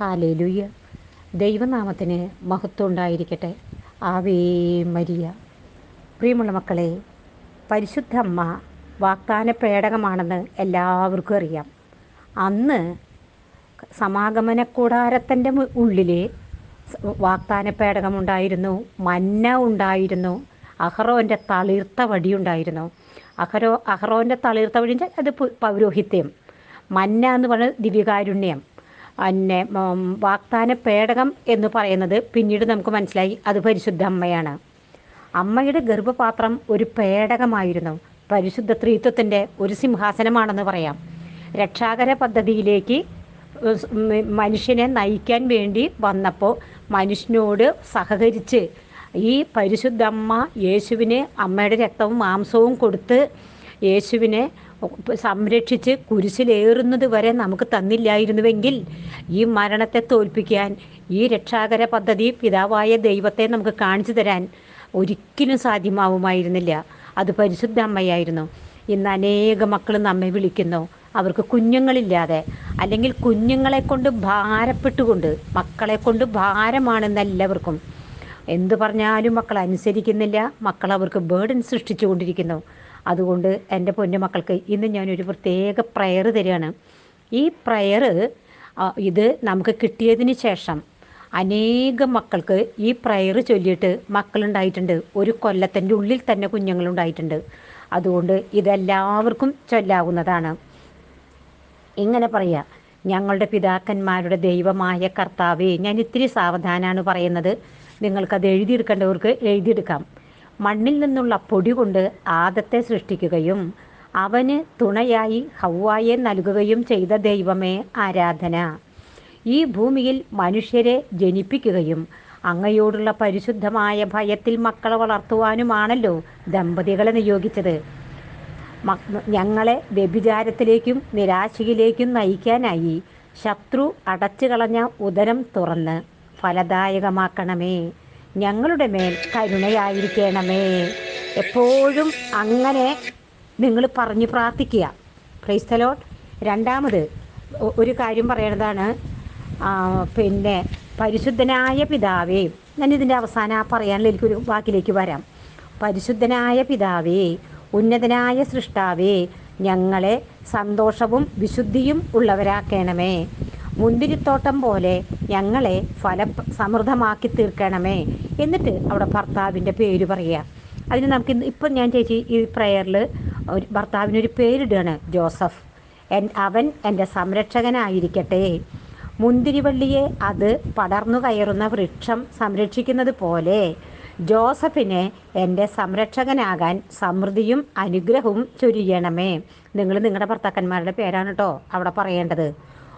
Hallelujah ദൈവനാമത്തിന് മഹത്വം ഉണ്ടായിരിക്കട്ടെ. Ave Maria. പ്രിയമുള്ള മക്കളെ പരിശുദ്ധ അമ്മ വാഗ്ദാന പേടകമാണെന്ന് എല്ലാവർക്കും അറിയാം. അന്ന് സമാഗമന കൂടാരത്തിന്റെ ഉള്ളിൽ വാഗ്ദാന പേടകമുണ്ടായിരുന്നു മന്ന ഉണ്ടായിരുന്നു. അഹ്റോന്റെ തളിർത്ത വടി ഉണ്ടായിരുന്നു. അഹ്റോ അഹ്റോന്റെ തളിർത്ത വടി അത് പൗരോഹിത്യം. മന്ന എന്ന് പറയുന്നത് ദിവ്യകാരുണ്യം. പിന്നെ ഉം, വാഗ്ദാന പേടകം എന്ന് പറയുന്നത് പിന്നീട് നമുക്ക് മനസ്സിലായി. അത് പരിശുദ്ധ അമ്മയാണ്. അമ്മയുടെ ഗർഭപാത്രം ഒരു പേടകമായിരുന്നു. പരിശുദ്ധ ത്രീത്വത്തിന്റെ ഒരു സിംഹാസനമാണെന്ന് പറയാം. രക്ഷാകര പദ്ധതിയിലേക്ക് മനുഷ്യനെ നയിക്കാൻ വേണ്ടി വന്നപ്പോൾ മനുഷ്യനോട് സഹകരിച്ച് ഈ പരിശുദ്ധ അമ്മ യേശുവിന് അമ്മയുടെ രക്തവും മാംസവും കൊടുത്ത് യേശുവിനെ സംരക്ഷിച്ച് കുരിശിലേറുന്നത് വരെ നമുക്ക് തന്നില്ലായിരുന്നുവെങ്കിൽ ഈ മരണത്തെ തോൽപ്പിക്കാൻ ഈ രക്ഷാകര പദ്ധതി പിതാവായ ദൈവത്തെ നമുക്ക് കാണിച്ചു തരാൻ ഒരിക്കലും സാധ്യമാവുമായിരുന്നില്ല. അത് പരിശുദ്ധ അമ്മയായിരുന്നു. ഇന്ന് അനേക മക്കൾ നമ്മെ വിളിക്കുന്നു. അവർക്ക് കുഞ്ഞുങ്ങളില്ലാതെ അല്ലെങ്കിൽ കുഞ്ഞുങ്ങളെ കൊണ്ട് ഭാരപ്പെട്ടുകൊണ്ട് മക്കളെ കൊണ്ട് ഭാരമാണെന്ന് എല്ലാവർക്കും എന്തു പറഞ്ഞാലും മക്കൾ അനുസരിക്കുന്നില്ല. മക്കൾ അവർക്ക് ബേർഡൻ സൃഷ്ടിച്ചു കൊണ്ടിരിക്കുന്നു അതുകൊണ്ട് എന്റെ പൊന്നു മക്കൾക്ക് ഇന്ന് ഞാനൊരു പ്രത്യേക പ്രയർ തരികയാണ്. ഈ പ്രയർ ഇത് നമുക്ക് കിട്ടിയതിന് ശേഷം അനേകം മക്കൾക്ക് ഈ പ്രയർ ചൊല്ലിയിട്ട് മക്കളുണ്ടായിട്ടുണ്ട്. ഒരു കൊല്ലത്തിന്റെ ഉള്ളിൽ തന്നെ കുഞ്ഞുങ്ങളുണ്ടായിട്ടുണ്ട്. അതുകൊണ്ട് ഇതെല്ലാവർക്കും ചൊല്ലാവുന്നതാണ്. ഇങ്ങനെ പറയുക ഞങ്ങളുടെ പിതാക്കന്മാരുടെ ദൈവമായ കർത്താവേ ഞാൻ ഇത്തിരി സാവധാനമാണ് പറയുന്നത്. നിങ്ങൾക്കത് എഴുതിയെടുക്കേണ്ടവർക്ക് എഴുതിയെടുക്കാം. മണ്ണിൽ നിന്നുള്ള പൊടി കൊണ്ട് ആദത്തെ സൃഷ്ടിക്കുകയും അവന് തുണയായി ഹൗവായെ നൽകുകയും ചെയ്ത ദൈവമേ ആരാധന. ഈ ഭൂമിയിൽ മനുഷ്യരെ ജനിപ്പിക്കുകയും അങ്ങയോടുള്ള പരിശുദ്ധമായ ഭയത്തിൽ മക്കളെ വളർത്തുവാനുമാണല്ലോ ദമ്പതികളെ നിയോഗിച്ചത്. ഞങ്ങളെ വ്യഭിചാരത്തിലേക്കും നിരാശയിലേക്കും നയിക്കാനായി ശത്രു അടച്ചു കളഞ്ഞ ഉദരം തുറന്ന് ഫലദായകമാക്കണമേ. ഞങ്ങളുടെ മേൽ കരുണയായിരിക്കണമേ. എപ്പോഴും അങ്ങനെ നിങ്ങൾ പറഞ്ഞ് പ്രാർത്ഥിക്കുക. ക്രൈസ്തലോട്ട് രണ്ടാമത് ഒരു കാര്യം പറയണതാണ് പിന്നെ പരിശുദ്ധനായ പിതാവേ ഞാൻ ഇതിന്റെ അവസാനം പറയാനുള്ള എനിക്കൊരു വാക്കിലേക്ക് വരാം. പരിശുദ്ധനായ പിതാവേ ഉന്നതനായ സൃഷ്ടാവേ ഞങ്ങളെ സന്തോഷവും വിശുദ്ധിയും ഉള്ളവരാക്കണമേ. മുന്തിരിത്തോട്ടം പോലെ ഞങ്ങളെ ഫല സമൃദ്ധമാക്കി തീർക്കണമേ. എന്നിട്ട് അവിടെ ഭർത്താവിന്റെ പേര് പറയുക. അതിന് നമുക്ക് ഇപ്പം ഞാൻ ചേച്ചി ഈ പ്രയറിൽ ഒരു ഭർത്താവിനൊരു പേരിടുകയാണ് ജോസഫ്. എൻ അവൻ എന്റെ സംരക്ഷകനായിരിക്കട്ടെ. മുന്തിരിവള്ളിയെ അത് പടർന്നു കയറുന്ന വൃക്ഷം സംരക്ഷിക്കുന്നത് പോലെ ജോസഫിനെ എന്റെ സംരക്ഷകനാകാൻ സമൃദ്ധിയും അനുഗ്രഹവും ചൊരിയണമേ. നിങ്ങൾ നിങ്ങളുടെ ഭർത്താക്കന്മാരുടെ പേരാണ് കേട്ടോ അവിടെ പറയേണ്ടത്.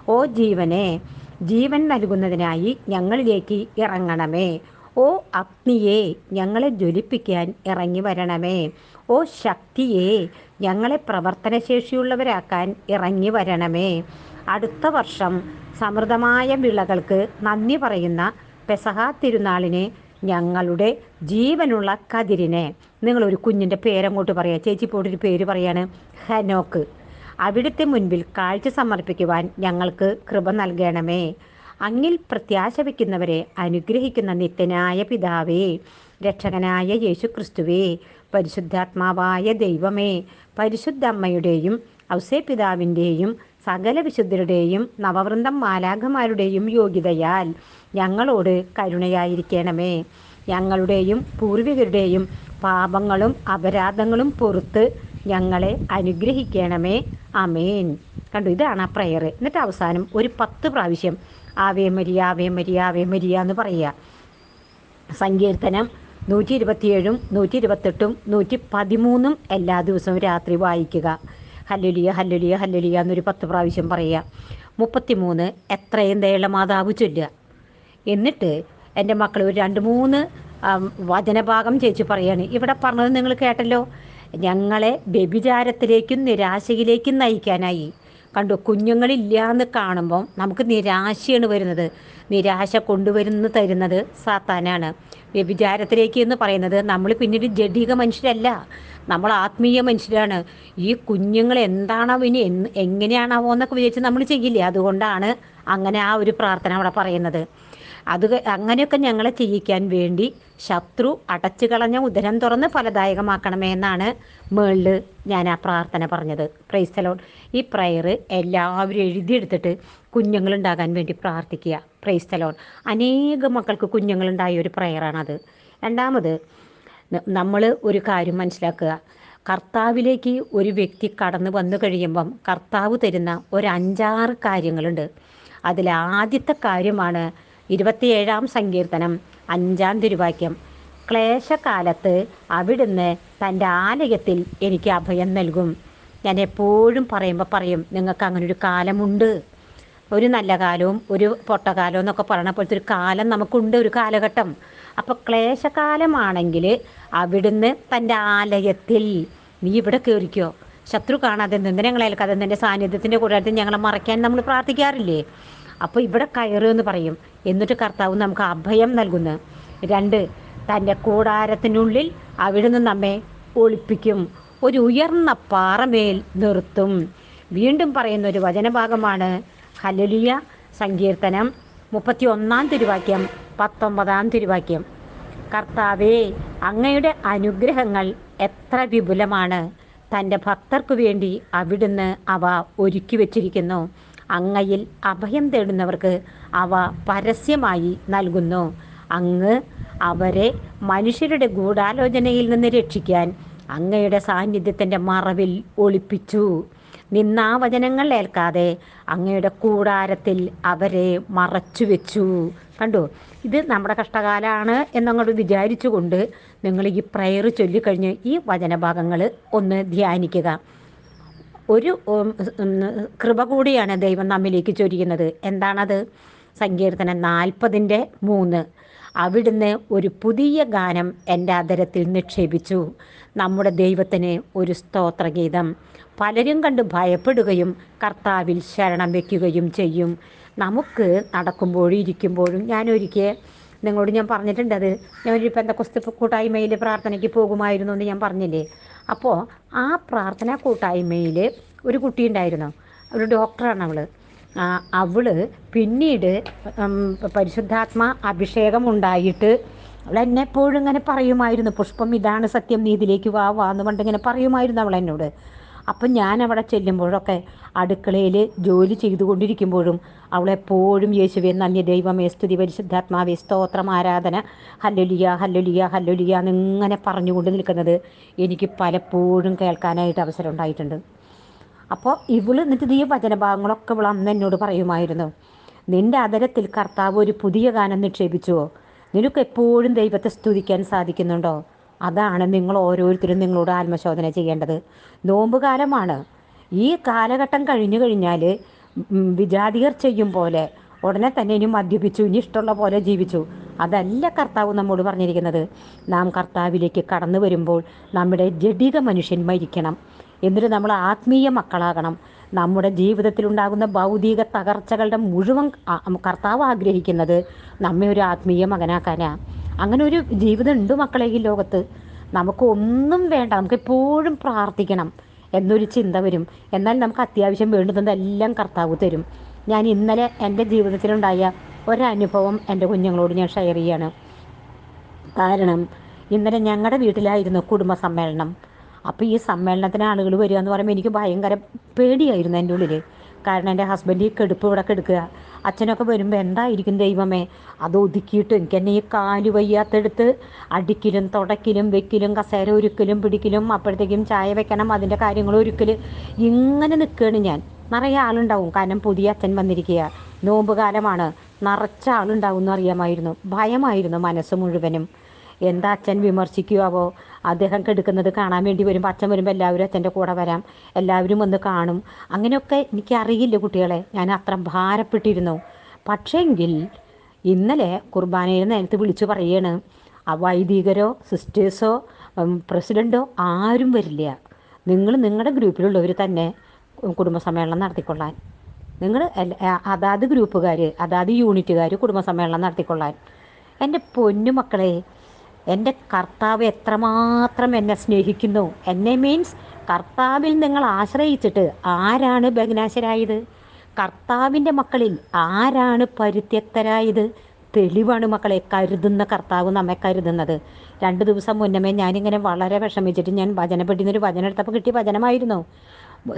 ഓ ജീവനെ ജീവൻ നൽകുന്നതിനായി ഞങ്ങളിലേക്ക് ഇറങ്ങണമേ. ഓ അഗ്നിയെ ഞങ്ങളെ ജ്വലിപ്പിക്കാൻ ഇറങ്ങി വരണമേ. ഓ ശക്തിയെ ഞങ്ങളെ പ്രവർത്തനശേഷിയുള്ളവരാക്കാൻ ഇറങ്ങി വരണമേ. അടുത്ത വർഷം സമൃദ്ധമായ വിളകൾക്ക് നന്ദി പറയുന്ന പെസഹ തിരുനാളിന് ഞങ്ങളുടെ ജീവനുള്ള കതിരിനെ. നിങ്ങളൊരു കുഞ്ഞിന്റെ പേരങ്ങോട്ട് പറയാം. ചേച്ചി പോയിട്ടൊരു പേര് പറയാണ് ഹനോക്ക്. അവിടുത്തെ മുൻപിൽ കാഴ്ച സമർപ്പിക്കുവാൻ ഞങ്ങൾക്ക് കൃപ നൽകണമേ. അങ്ങിൽ പ്രത്യാശ വയ്ക്കുന്നവരെ അനുഗ്രഹിക്കുന്ന നിത്യനായ പിതാവേ രക്ഷകനായ യേശു ക്രിസ്തുവേ പരിശുദ്ധാത്മാവായ ദൈവമേ പരിശുദ്ധ അമ്മയുടെയും ഔസേ പിതാവിന്റെയും സകല വിശുദ്ധരുടെയും നവവൃന്ദം മാലാഖമാരുടെയും യോഗ്യതയാൽ ഞങ്ങളോട് കരുണയായിരിക്കണമേ. ഞങ്ങളുടെയും പൂർവികരുടെയും പാപങ്ങളും അപരാധങ്ങളും പൊറുത്ത് ഞങ്ങളെ അനുഗ്രഹിക്കണമേ. അമേൻ കണ്ടു ഇതാണ് ആ പ്രയർ എന്നിട്ട് അവസാനം ഒരു പത്ത് പ്രാവശ്യം Ave Maria Ave Maria Ave Maria എന്ന് പറയുക. സങ്കീർത്തനം നൂറ്റി ഇരുപത്തിയേഴും നൂറ്റി ഇരുപത്തെട്ടും നൂറ്റി പതിമൂന്നും എല്ലാ ദിവസവും രാത്രി വായിക്കുക. ഹല്ലുലിയ ഹല്ലുലിയ ഹല്ലുലിയ എന്നൊരു പത്ത് പ്രാവശ്യം പറയുക. മുപ്പത്തിമൂന്ന് എത്രയും ദയുള്ള മാതാവ് ചൊല്ലുക. എന്നിട്ട് എന്റെ മക്കൾ ഒരു രണ്ട് മൂന്ന് വചനഭാഗം ചേച്ചി പറയാണ്. ഇവിടെ പറഞ്ഞത് നിങ്ങൾ കേട്ടല്ലോ. ഞങ്ങളെ വ്യഭിചാരത്തിലേക്കും നിരാശയിലേക്കും നയിക്കാനായി. കണ്ടു കുഞ്ഞുങ്ങളില്ല എന്ന് കാണുമ്പം നമുക്ക് നിരാശയാണ് വരുന്നത്. നിരാശ കൊണ്ടുവരുന്നു തരുന്നത് സാത്താനാണ്. വ്യഭിചാരത്തിലേക്ക് എന്ന് പറയുന്നത് നമ്മൾ പിന്നീട് ജഡീക മനുഷ്യരല്ല നമ്മൾ ആത്മീയ മനുഷ്യരാണ്. ഈ കുഞ്ഞുങ്ങൾ എന്താണോ ഇനി എങ്ങനെയാണാവോ എന്നൊക്കെ വിചാരിച്ച് നമ്മൾ ചെയ്യില്ലേ? അതുകൊണ്ടാണ് അങ്ങനെ ആ ഒരു പ്രാർത്ഥന അവിടെ പറയുന്നത്. അത് അങ്ങനെയൊക്കെ ഞങ്ങളെ ചെയ്യിക്കാൻ വേണ്ടി ശത്രു അടച്ചു കളഞ്ഞ ഉദരം തുറന്ന് ഫലദായകമാക്കണമേ എന്നാണ് മേളിൽ ഞാൻ ആ പ്രാർത്ഥന പറഞ്ഞത്. പ്രൈസ്തലോൺ ഈ പ്രയർ എല്ലാവരും എഴുതിയെടുത്തിട്ട് കുഞ്ഞുങ്ങളുണ്ടാകാൻ വേണ്ടി പ്രാർത്ഥിക്കുക. പ്രൈസ്തലോൺ അനേകം മക്കൾക്ക് കുഞ്ഞുങ്ങളുണ്ടായ ഒരു പ്രയറാണത് രണ്ടാമത് നമ്മൾ ഒരു കാര്യം മനസ്സിലാക്കുക. കർത്താവിലേക്ക് ഒരു വ്യക്തി കടന്നു വന്നു കഴിയുമ്പം കർത്താവ് തരുന്ന ഒരു അഞ്ചാറ് കാര്യങ്ങളുണ്ട്. അതിൽ ആദ്യത്തെ കാര്യമാണ് ഇരുപത്തിയേഴാം സങ്കീർത്തനം അഞ്ചാം തിരുവാക്യം. ക്ലേശകാലത്ത് അവിടുന്ന് തന്റെ ആലയത്തിൽ എനിക്ക് അഭയം നൽകും. ഞാൻ എപ്പോഴും പറയുമ്പോൾ പറയും നിങ്ങൾക്ക് അങ്ങനെ ഒരു കാലമുണ്ട്. ഒരു നല്ല കാലവും ഒരു പൊട്ടകാലവും എന്നൊക്കെ പറയണ പോലത്തെ ഒരു കാലം നമുക്കുണ്ട് ഒരു കാലഘട്ടം. അപ്പോൾ ക്ലേശകാലമാണെങ്കിൽ അവിടുന്ന് തന്റെ ആലയത്തിൽ നീ ഇവിടെ കയറിക്കോ ശത്രു കാണാതെ അയൽക്കാതെ നിന്റെ സാന്നിധ്യത്തിന്റെ കൂടാരത്തിൽ ഞങ്ങളെ മറയ്ക്കാൻ നമ്മൾ പ്രാർത്ഥിക്കാറില്ലേ? അപ്പോൾ ഇവിടെ കയറുമെന്ന് പറയും. എന്നിട്ട് കർത്താവ് നമുക്ക് അഭയം നൽകുന്നു. രണ്ട് തന്റെ കൂടാരത്തിനുള്ളിൽ അവിടുന്ന് നമ്മെ ഒളിപ്പിക്കും. ഒരു ഉയർന്ന പാറമേൽ നിർത്തും. വീണ്ടും പറയുന്ന ഒരു വചനഭാഗമാണ്. ഹലലിയ സങ്കീർത്തനം മുപ്പത്തി ഒന്നാം തിരുവാക്യം പത്തൊമ്പതാം തിരുവാക്യം. കർത്താവേ അങ്ങയുടെ അനുഗ്രഹങ്ങൾ എത്ര വിപുലമാണ്. തന്റെ ഭക്തർക്കു വേണ്ടി അവിടുന്ന് അവ ഒരുക്കി വച്ചിരിക്കുന്നു. അങ്ങയിൽ അഭയം തേടുന്നവർക്ക് അവ പരസ്യമായി നൽകുന്നു. അങ്ങ് അവരെ മനുഷ്യരുടെ ഗൂഢാലോചനയിൽ നിന്ന് രക്ഷിക്കാൻ അങ്ങയുടെ സാന്നിധ്യത്തിന്റെ മറവിൽ ഒളിപ്പിച്ചു. നിന്നാവചനങ്ങൾ ഏൽക്കാതെ അങ്ങയുടെ കൂടാരത്തിൽ അവരെ മറച്ചു വെച്ചു. കണ്ടു? ഇത് നമ്മുടെ കഷ്ടകാലമാണ് എന്നങ്ങോട്ട് വിചാരിച്ചുകൊണ്ട് നിങ്ങൾ ഈ പ്രയർ ചൊല്ലിക്കഴിഞ്ഞ് ഈ വചനഭാഗങ്ങൾ ഒന്ന് ധ്യാനിക്കുക. ഒരു കൃപ കൂടിയാണ് ദൈവം നമ്മിലേക്ക് ചൊരിയുന്നത്. എന്താണത്? സങ്കീർത്തനം നാൽപ്പതിന്റെ മൂന്ന്. അവിടുന്ന് ഒരു പുതിയ ഗാനം എന്റെ അതരത്തിൽ നിക്ഷേപിച്ചു. നമ്മുടെ ദൈവത്തിന് ഒരു സ്തോത്രഗീതം. പലരും കണ്ട് ഭയപ്പെടുകയും കർത്താവിൽ ശരണം വയ്ക്കുകയും ചെയ്യും. നമുക്ക് നടക്കുമ്പോഴും ഇരിക്കുമ്പോഴും ഞാനൊരിക്കൽ നിങ്ങളോട് ഞാൻ പറഞ്ഞിട്ടുണ്ട് അത്. എന്താ പെന്തക്കൊസ്തു കൂട്ടായ്മയിൽ പ്രാർത്ഥനയ്ക്ക് പോകുമായിരുന്നു എന്ന് ഞാൻ പറഞ്ഞില്ലേ? അപ്പോൾ ആ പ്രാർത്ഥനാ കൂട്ടായ്മയിൽ ഒരു കുട്ടി ഉണ്ടായിരുന്നു ഒരു ഡോക്ടറാണ് അവൾ അവൾ പിന്നീട് പരിശുദ്ധാത്മാ അഭിഷേകം ഉണ്ടായിട്ട് അവൾ എന്നെ എപ്പോഴും ഇങ്ങനെ പറയുമായിരുന്നു. പുഷ്പം ഇതാണ് സത്യം നീതിയിലേക്ക് വാ വാ എന്ന് പറഞ്ഞിട്ട് ഇങ്ങനെ പറയുമായിരുന്നു അവൾ എന്നോട് അപ്പം ഞാൻ അവിടെ ചെല്ലുമ്പോഴൊക്കെ അടുക്കളയിൽ ജോലി ചെയ്തുകൊണ്ടിരിക്കുമ്പോഴും അവളെപ്പോഴും യേശുവെ നന്ദി ദൈവമേ സ്തുതി പരിശുദ്ധാത്മാവേ സ്തോത്രം ആരാധന. ഹല്ലുലിയ ഹല്ലുലിയ ഹല്ലുലിയ എന്നിങ്ങനെ പറഞ്ഞുകൊണ്ട് നിൽക്കുന്നത് എനിക്ക് പലപ്പോഴും കേൾക്കാനായിട്ട് അവസരം ഉണ്ടായിട്ടുണ്ട് അപ്പോൾ ഇവൾ എന്നിട്ട് ഈ വചനഭാഗങ്ങളൊക്കെ ഇവൾ അന്ന് എന്നോട് പറയുമായിരുന്നു നിന്റെ അതരത്തിൽ കർത്താവ് ഒരു പുതിയ ഗാനം നിക്ഷേപിച്ചുവോ? നിനക്ക് എപ്പോഴും ദൈവത്തെ സ്തുതിക്കാൻ സാധിക്കുന്നുണ്ടോ? അതാണ് നിങ്ങൾ ഓരോരുത്തരും നിങ്ങളോട് ആത്മശോധന ചെയ്യേണ്ടത്. നോമ്പ് കാലമാണ്. ഈ കാലഘട്ടം കഴിഞ്ഞു കഴിഞ്ഞാൽ വിജാതികർ ചെയ്യും പോലെ ഉടനെ തന്നെ ഇനി മദ്യപിച്ചു ഇനി ഇഷ്ടമുള്ള പോലെ ജീവിച്ചു. അതല്ല കർത്താവ് നമ്മോട് പറഞ്ഞിരിക്കുന്നത്. നാം കർത്താവിലേക്ക് കടന്നു വരുമ്പോൾ നമ്മുടെ ജഡിക മനുഷ്യൻ മരിക്കണം. എന്നിട്ട് നമ്മൾ ആത്മീയ മക്കളാകണം. നമ്മുടെ ജീവിതത്തിലുണ്ടാകുന്ന ഭൗതിക തകർച്ചകളുടെ മുഴുവൻ കർത്താവ് ആഗ്രഹിക്കുന്നത് നമ്മെ ഒരു ആത്മീയ മകനാക്കാനാ. അങ്ങനെ ഒരു ജീവിതം ഉണ്ട് മക്കളെ ഈ ലോകത്ത്. നമുക്ക് ഒന്നും വേണ്ട നമുക്ക് എപ്പോഴും പ്രാർത്ഥിക്കണം എന്നൊരു ചിന്ത വരും. എന്നാൽ നമുക്ക് അത്യാവശ്യം വേണ്ടുന്നതെല്ലാം കർത്താവ് തരും. ഞാൻ ഇന്നലെ എന്റെ ജീവിതത്തിലുണ്ടായ ഒരനുഭവം എന്റെ കുഞ്ഞുങ്ങളോട് ഞാൻ ഷെയർ ചെയ്യാണ്. കാരണം ഇന്നലെ ഞങ്ങളുടെ വീട്ടിലായിരുന്നു കുടുംബ സമ്മേളനം അപ്പോൾ ഈ സമ്മേളനത്തിന് ആളുകൾ വരിക എന്ന് പറയുമ്പോൾ എനിക്ക് ഭയങ്കര പേടിയായിരുന്നു എന്റെ ഉള്ളിൽ കാരണം എന്റെ ഹസ്ബൻഡ് ഈ കെടുപ്പ് ഇവിടെ കെടുക്കുക. അച്ഛനൊക്കെ വരുമ്പോൾ എന്തായിരിക്കും ദൈവമേ? അത് ഒതുക്കിയിട്ട് എനിക്ക് എന്നെ ഈ കാൽ വയ്യാത്തെടുത്ത് അടിക്കലും തുടയ്ക്കലും വെക്കലും കസേര ഒരുക്കലും പിടിക്കലും അപ്പോഴത്തേക്കും ചായ വെക്കണം അതിന്റെ കാര്യങ്ങൾ ഒരുക്കൽ ഇങ്ങനെ നിൽക്കുകയാണ് ഞാൻ. നിറയെ ആളുണ്ടാവും. കാരണം പുതിയ അച്ഛൻ വന്നിരിക്കുക നോമ്പ് കാലമാണ്. നിറച്ച ആളുണ്ടാവും എന്ന് അറിയാമായിരുന്നു. ഭയമായിരുന്നു മനസ്സ് മുഴുവനും. എന്താ അച്ഛൻ വിമർശിക്കുവാവോ? അദ്ദേഹം കെടുക്കുന്നത് കാണാൻ വേണ്ടി വരുമ്പോൾ അച്ഛൻ വരുമ്പോൾ എല്ലാവരും അച്ഛന്റെ കൂടെ വരാം. എല്ലാവരും വന്ന് കാണും. അങ്ങനെയൊക്കെ എനിക്കറിയില്ല കുട്ടികളെ. ഞാൻ അത്ര ഭാരപ്പെട്ടിരുന്നു. പക്ഷേങ്കിൽ ഇന്നലെ കുർബാനയിൽ നേരത്തെ വിളിച്ചു പറയാണ് ആ വൈദികരോ സിസ്റ്റേഴ്സോ പ്രസിഡന്റോ ആരും വരില്ല. നിങ്ങൾ നിങ്ങളുടെ ഗ്രൂപ്പിലുള്ളവർ തന്നെ കുടുംബസമ്മേളനം നടത്തിക്കൊള്ളാൻ. നിങ്ങൾ അതാത് ഗ്രൂപ്പുകാർ അതാത് യൂണിറ്റുകാർ കുടുംബസമ്മേളനം നടത്തിക്കൊള്ളാൻ. എന്റെ പൊന്നു മക്കളെ എന്റെ കർത്താവ് എത്രമാത്രം എന്നെ സ്നേഹിക്കുന്നു. എന്നെ മീൻസ് കർത്താവിൽ നിങ്ങൾ ആശ്രയിച്ചിട്ട് ആരാണ് ഭഗ്നാശരായത്? കർത്താവിന്റെ മക്കളിൽ ആരാണ് പരിത്യക്തരായത്? തെളിവാണ് മക്കളെ കരുതുന്ന കർത്താവ് നമ്മെ കരുതുന്നത്. രണ്ട് ദിവസം മുന്നമേ ഞാനിങ്ങനെ വളരെ വിഷമിച്ചിട്ട് ഞാൻ വചനപ്പെട്ടിന്നൊരു വചനം എടുത്തപ്പോൾ കിട്ടിയ വചനമായിരുന്നു.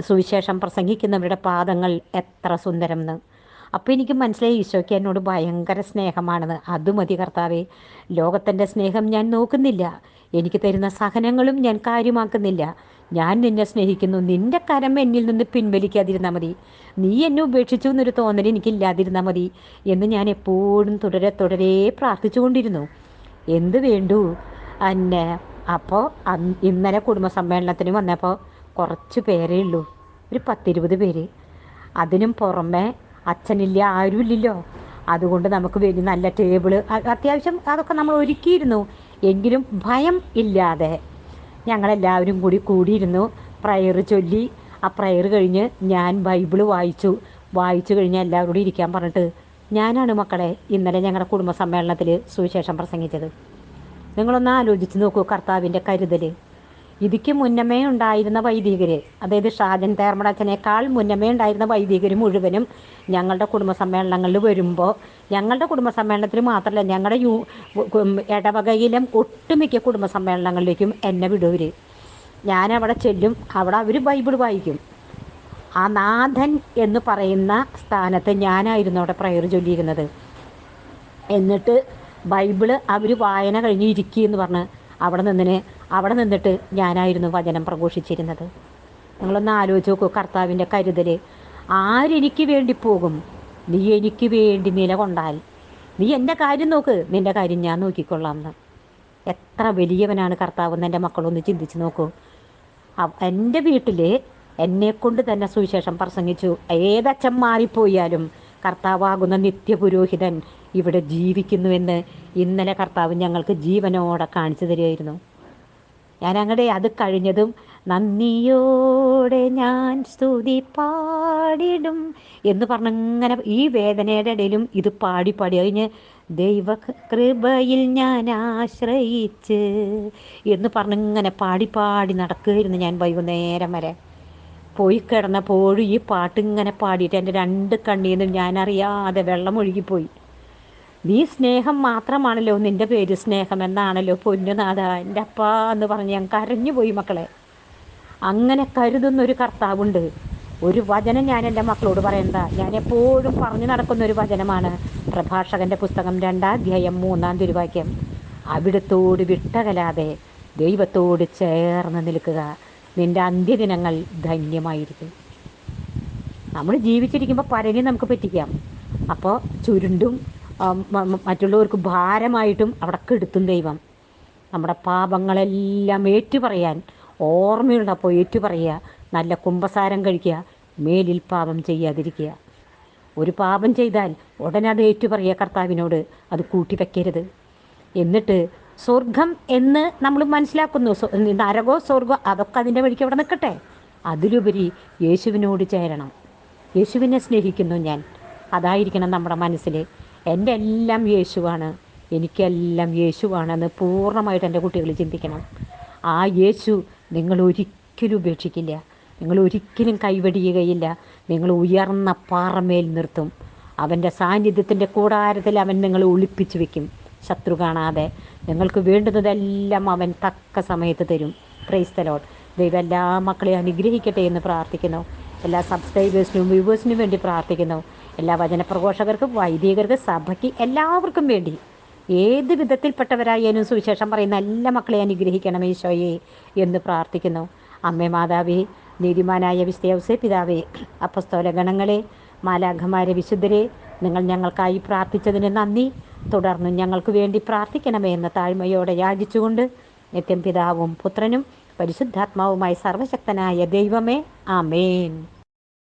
സുവിശേഷം പ്രസംഗിക്കുന്നവരുടെ പാദങ്ങൾ എത്ര സുന്ദരം എന്ന് അപ്പോൾ എനിക്ക് മനസ്സിലായി ഈശോയ്ക്ക് എന്നോട് ഭയങ്കര സ്നേഹമാണെന്ന്. അത് മതി കർത്താവേ. ലോകത്തിന്റെ സ്നേഹം ഞാൻ നോക്കുന്നില്ല. എനിക്ക് തരുന്ന സഹനങ്ങളും ഞാൻ കാര്യമാക്കുന്നില്ല. ഞാൻ നിന്നെ സ്നേഹിക്കുന്നു. നിന്റെ കരം എന്നിൽ നിന്ന് പിൻവലിക്കാതിരുന്നാൽ മതി. നീ എന്നെ ഉപേക്ഷിച്ചു എന്നൊരു തോന്നൽ എനിക്കില്ലാതിരുന്നാൽ മതി എന്ന് ഞാൻ എപ്പോഴും തുടരെ തുടരെ പ്രാർത്ഥിച്ചുകൊണ്ടിരുന്നു. എന്ത് വേണ്ടു? അന്നെ അപ്പോൾ ഇന്നലെ കുടുംബ കുടുംബസമ്മേളനത്തിന് വന്നപ്പോൾ കുറച്ച് പേരേ ഉള്ളൂ. ഒരു പത്തിരുപത് പേര്. അതിനും പുറമെ അച്ഛനില്ല ആരുമില്ലല്ലോ. അതുകൊണ്ട് നമുക്ക് വലിയ നല്ല ടേബിൾ അത്യാവശ്യം അതൊക്കെ നമ്മൾ ഒരുക്കിയിരുന്നു. എങ്കിലും ഭയം ഇല്ലാതെ ഞങ്ങളെല്ലാവരും കൂടി കൂടിയിരുന്നു. പ്രയർ ചൊല്ലി ആ പ്രയർ കഴിഞ്ഞ് ഞാൻ ബൈബിൾ വായിച്ചു. വായിച്ചു കഴിഞ്ഞ് എല്ലാവരോടും ഇരിക്കാൻ പറഞ്ഞിട്ട് ഞാനാണ് മക്കളെ ഇന്നലെ ഞങ്ങളുടെ കുടുംബ സമ്മേളനത്തിൽ സുവിശേഷം പ്രസംഗിച്ചത്. നിങ്ങളൊന്ന് ആലോചിച്ച് നോക്കൂ കർത്താവിന്റെ കരുതൽ ഇതിക്ക് മുന്നമേ ഉണ്ടായിരുന്ന വൈദികർ അതായത് ഷാജൻ തേർമടച്ചനേക്കാൾ മുന്നമേ ഉണ്ടായിരുന്ന വൈദികർ മുഴുവനും ഞങ്ങളുടെ കുടുംബസമ്മേളനങ്ങളിൽ വരുമ്പോൾ ഞങ്ങളുടെ കുടുംബസമ്മേളനത്തിൽ മാത്രമല്ല ഞങ്ങളുടെ യു ഇടവകയിലും ഒട്ടുമിക്ക കുടുംബസമ്മേളനങ്ങളിലേക്കും എന്നെ വിടൂർ ഞാനവിടെ ചെല്ലും അവിടെ അവർ ബൈബിൾ വായിക്കും. ആ നാഥൻ എന്ന് പറയുന്ന സ്ഥാനത്ത് ഞാനായിരുന്നു അവിടെ പ്രയർ ചൊല്ലിയിരുന്നത്. എന്നിട്ട് ബൈബിൾ അവർ വായന കഴിഞ്ഞ് ഇരിക്കുക പറഞ്ഞ് അവിടെ നിന്നിന് അവിടെ നിന്നിട്ട് ഞാനായിരുന്നു വചനം പ്രഘോഷിച്ചിരുന്നത്. നിങ്ങളൊന്ന് ആലോചിച്ച് നോക്കൂ കർത്താവിന്റെ കരുതൽ ആരെനിക്ക് വേണ്ടി പോകും? നീ എനിക്ക് വേണ്ടി നിലകൊണ്ടാൽ നീ എന്റെ കാര്യം നോക്ക് നിന്റെ കാര്യം ഞാൻ നോക്കിക്കൊള്ളാം എന്ന്. എത്ര വലിയവനാണ് കർത്താവ് എന്ന് എന്റെ മക്കളൊന്ന് ചിന്തിച്ച് നോക്കൂ. എന്റെ വീട്ടിൽ എന്നെക്കൊണ്ട് തന്നെ സുവിശേഷം പ്രസംഗിച്ചു. ഏതച്ഛൻ മാറിപ്പോയാലും കർത്താവാകുന്ന നിത്യപുരോഹിതൻ ഇവിടെ ജീവിക്കുന്നുവെന്ന് ഇന്നലെ കർത്താവ് ഞങ്ങൾക്ക് ജീവനോടെ കാണിച്ചു തരികയായിരുന്നു. ഞാൻ അങ്ങടെ അത് കഴിഞ്ഞതും നന്ദിയോടെ ഞാൻ സ്തുതി പാടിടും എന്ന് പറഞ്ഞങ്ങനെ ഈ വേദനയുടെ ഇടയിലും ഇത് പാടി പാടി. കഴിഞ്ഞ് ദൈവ കൃപയിൽ ഞാൻ ആശ്രയിച്ച് എന്ന് പറഞ്ഞിങ്ങനെ പാടി പാടി നടക്കുകയായിരുന്നു ഞാൻ വൈകുന്നേരം വരെ. പോയി കിടന്നപ്പോഴും ഈ പാട്ട് ഇങ്ങനെ പാടിയിട്ട് എന്റെ രണ്ട് കണ്ണീന്ന് ഞാനറിയാതെ വെള്ളം ഒഴുകിപ്പോയി. നീ സ്നേഹം മാത്രമാണല്ലോ നിന്റെ പേര് സ്നേഹം എന്നാണല്ലോ പൊന്നുനാഥ എന്റെ അപ്പ എന്ന് പറഞ്ഞ് ഞാൻ കരഞ്ഞു പോയി മക്കളെ. അങ്ങനെ കരുതുന്നൊരു കർത്താവുണ്ട്. ഒരു വചനം ഞാൻ എന്റെ മക്കളോട് പറയണ്ട. ഞാൻ എപ്പോഴും പറഞ്ഞു നടക്കുന്ന ഒരു വചനമാണ് പ്രഭാഷകന്റെ പുസ്തകം രണ്ടാധ്യായം മൂന്നാം തിരുവാക്യം. അവിടത്തോട് വിട്ടകലാതെ ദൈവത്തോട് ചേർന്ന് നിൽക്കുക. നിന്റെ അന്ത്യദിനങ്ങൾ ധന്യമായിരിക്കും. നമ്മൾ ജീവിച്ചിരിക്കുമ്പോൾ പരനെ നമുക്ക് പറ്റിക്കാം. അപ്പോൾ ചുരുണ്ടും മറ്റുള്ളവർക്ക് ഭാരമായിട്ടും അവിടെ കെടുത്തും ദൈവം. നമ്മുടെ പാപങ്ങളെല്ലാം ഏറ്റുപറയാൻ ഓർമ്മയുള്ളപ്പോൾ ഏറ്റുപറയുക നല്ല കുമ്പസാരം കഴിക്കുക മേലിൽ പാപം ചെയ്യാതിരിക്കുക. ഒരു പാപം ചെയ്താൽ ഉടനെ അത് ഏറ്റുപറയുക കർത്താവിനോട് അത് കൂട്ടിവെക്കരുത്. എന്നിട്ട് സ്വർഗം എന്ന് നമ്മൾ മനസ്സിലാക്കുന്നു. നരകോ സ്വർഗോ അതൊക്കെ അതിന്റെ വഴിക്ക് അവിടെ നിൽക്കട്ടെ. അതിലുപരി യേശുവിനോട് ചേരണം. യേശുവിനെ സ്നേഹിക്കുന്നു ഞാൻ. അതായിരിക്കണം നമ്മുടെ മനസ്സിൽ എന്റെ എല്ലാം യേശുവാണ്. എനിക്കെല്ലാം യേശുവാണെന്ന് പൂർണമായിട്ട് എന്റെ കുട്ടികൾ ചിന്തിക്കണം. ആ യേശു നിങ്ങൾ ഒരിക്കലും ഉപേക്ഷിക്കില്ല. നിങ്ങൾ ഒരിക്കലും കൈവടിയുകയില്ല. നിങ്ങൾ ഉയർന്ന പാറമേൽ നിർത്തും. അവന്റെ സാന്നിധ്യത്തിന്റെ കൂടാരത്തിൽ അവൻ നിങ്ങളെ ഒളിപ്പിച്ചു വെക്കും. ശത്രു കാണാതെ. നിങ്ങൾക്ക് വേണ്ടുന്നതെല്ലാം അവൻ തക്ക സമയത്ത് തരും. ക്രൈസ്തലോട്ട് ദൈവം എല്ലാ മക്കളെയും അനുഗ്രഹിക്കട്ടെ എന്ന് പ്രാർത്ഥിക്കുന്നു. എല്ലാ സബ്സ്ക്രൈബേഴ്സിനും വ്യൂവേഴ്സിനും വേണ്ടി പ്രാർത്ഥിക്കുന്നു. എല്ലാ വചനപ്രഘോഷകർക്കും വൈദികർക്ക് സഭയ്ക്ക് എല്ലാവർക്കും വേണ്ടി ഏത് വിധത്തിൽപ്പെട്ടവരായാലും സുവിശേഷം പറയുന്ന എല്ലാ മക്കളെ അനുഗ്രഹിക്കണം ഈശോയെ എന്ന് പ്രാർത്ഥിക്കുന്നു. അമ്മേ മാതാവേ നീതിമാനായ വിസ്തയവസെ പിതാവേ അപ്പസ്തോല ഗണങ്ങളെ മാലാഖമാരെ വിശുദ്ധരെ നിങ്ങൾ ഞങ്ങൾക്കായി പ്രാർത്ഥിച്ചതിന് നന്ദി. തുടർന്നും ഞങ്ങൾക്ക് വേണ്ടി പ്രാർത്ഥിക്കണമേ എന്ന താഴ്മയോടെ യാചിച്ചുകൊണ്ട് നിത്യം പിതാവും പുത്രനും പരിശുദ്ധാത്മാവുമായി സർവശക്തനായ ദൈവമേ ആമേൻ.